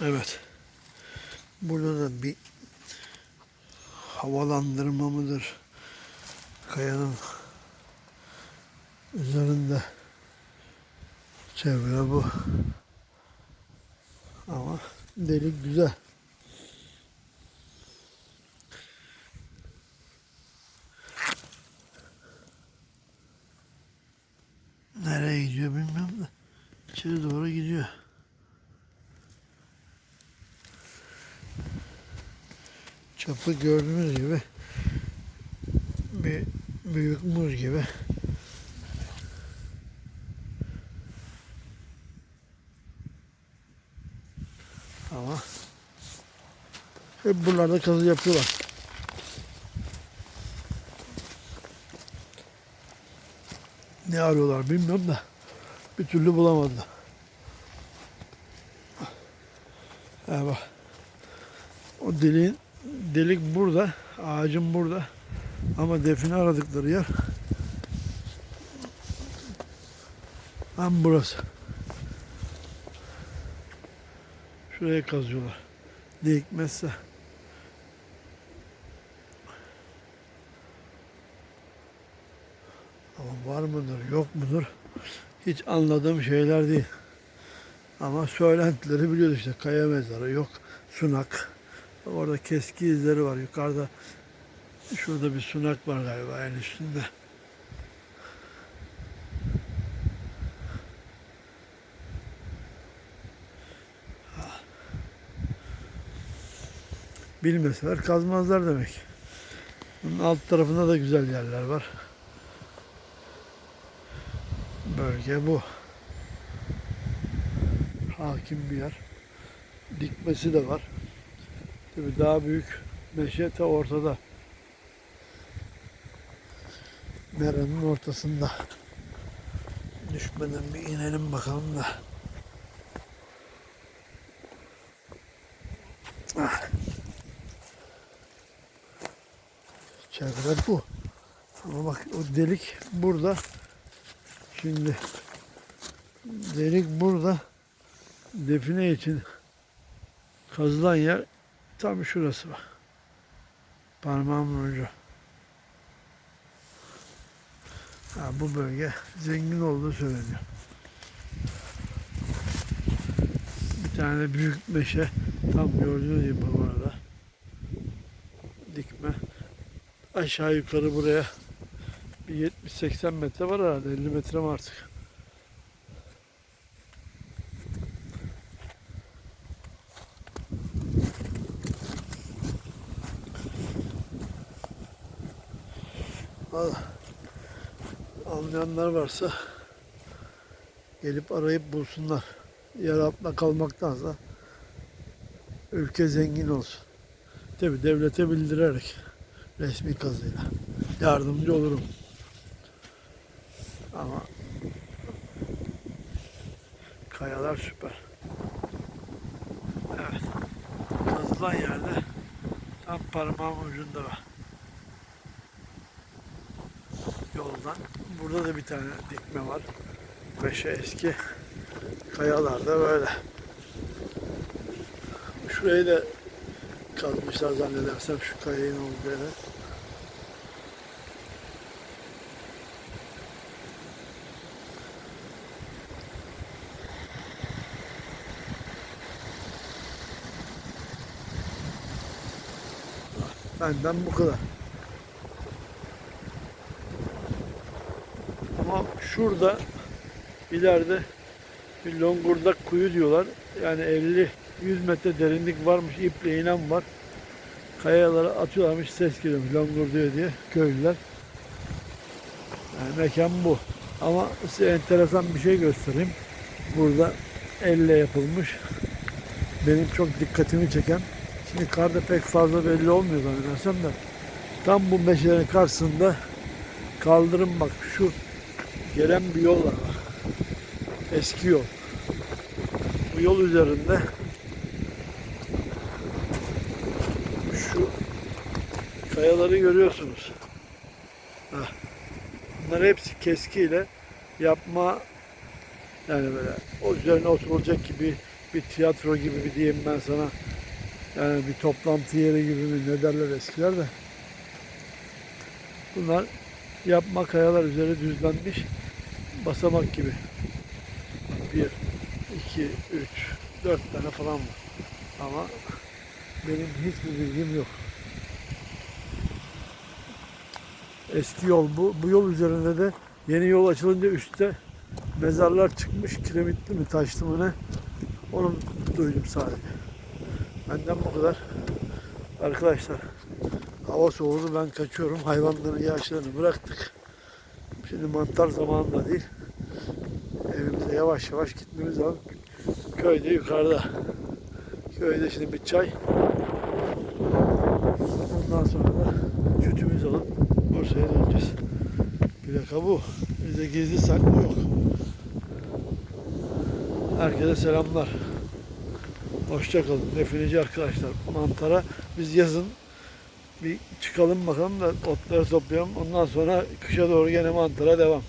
Evet. Burada da bir havalandırma mıdır? Kayanın üzerinde çevre bu. Ama delik güzel. Nereye gidiyor bilmiyorum da içeri doğru gidiyor. Çapı gördüğünüz gibi bir büyük muz gibi. Ama hep buralarda kazı yapıyorlar. Ne arıyorlar bilmiyorum da bir türlü bulamadılar. Ha. O deliğin delik burada, ağacın burada. Ama define aradıkları yer tam burası. Şuraya kazıyorlar. Dikmezse. Ama var mıdır, yok mudur? Hiç anladığım şeyler değil. Ama söylentileri biliyoruz işte. Kaya mezarı yok. Sunak. Orada keski izleri var. Yukarıda şurada bir sunak var galiba en üstünde. Bilmeseler kazmazlar demek. Bunun alt tarafında da güzel yerler var. Bölge bu. Hakim bir yer. Dikmesi de var. Tabii daha büyük meşe ta ortada. Meranın ortasında. Düşmeden bir inelim bakalım da. Ah. Çevre bu. Ama bak o delik burada. Şimdi delik burada. Define için kazılan yer tam şurası bak. Parmağımın ucu. Ha, bu bölge zengin olduğu söyleniyor. Bir tane de büyük meşe tam gördüğünüz gibi bu arada. Dikme. Aşağı yukarı buraya bir 70-80 metre var herhalde. 50 metre mi artık? Anlayanlar varsa gelip arayıp bulsunlar. Yer altında kalmaktansa ülke zengin olsun. Tabi devlete bildirerek resmi kazıyla yardımcı olurum. Ama kayalar süper. Evet. Kazılan yerde tam parmağım ucunda var. Yoldan. Burada da bir tane dikme var. Meşe eski. Kayalarda böyle. Şurayı da kazmışlar zannedersem şu kayanın olduğu yere. Benden bu kadar. Ama şurada ileride bir longurdak kuyu diyorlar. Yani 50 100 metre derinlik varmış. iple inen var. Kayalara atıyorlarmış ses geliyormuş longur diyor diye köylüler. Yani mekan bu. Ama size enteresan bir şey göstereyim. Burada elle yapılmış. Benim çok dikkatimi çeken Şimdi karda pek fazla belli olmuyor zannedersem de. Tam bu meşelerin karşısında kaldırım bak şu gelen bir yol var. Eski yol. Bu yol üzerinde şu kayaları görüyorsunuz. Bunlar hepsi keskiyle yapma yani böyle o üzerine oturulacak gibi bir tiyatro gibi bir diyeyim ben sana. Yani bir toplantı yeri gibi mi ne derler eskiler de. Bunlar yapma kayalar üzeri düzlenmiş basamak gibi. Bir, iki, üç, dört tane falan var. Ama benim hiçbir bilgim yok. Eski yol bu. Bu yol üzerinde de yeni yol açılınca üstte mezarlar çıkmış. Kiremitli mi taşlı mı ne? Onu duydum sadece. Benden bu kadar. Arkadaşlar hava soğudu ben kaçıyorum. Hayvanların yaşlarını bıraktık. Şimdi mantar zamanı da değil. Evimize yavaş yavaş gitmemiz lazım. Köyde yukarıda. Köyde şimdi bir çay. Ondan sonra da sütümüzü alıp Bursa'ya döneceğiz. Plaka bu. Bizde gizli saklı yok. Herkese selamlar. Hoşçakalın. Definici arkadaşlar. Mantara biz yazın bir çıkalım bakalım da otları toplayalım. Ondan sonra kışa doğru gene mantara devam.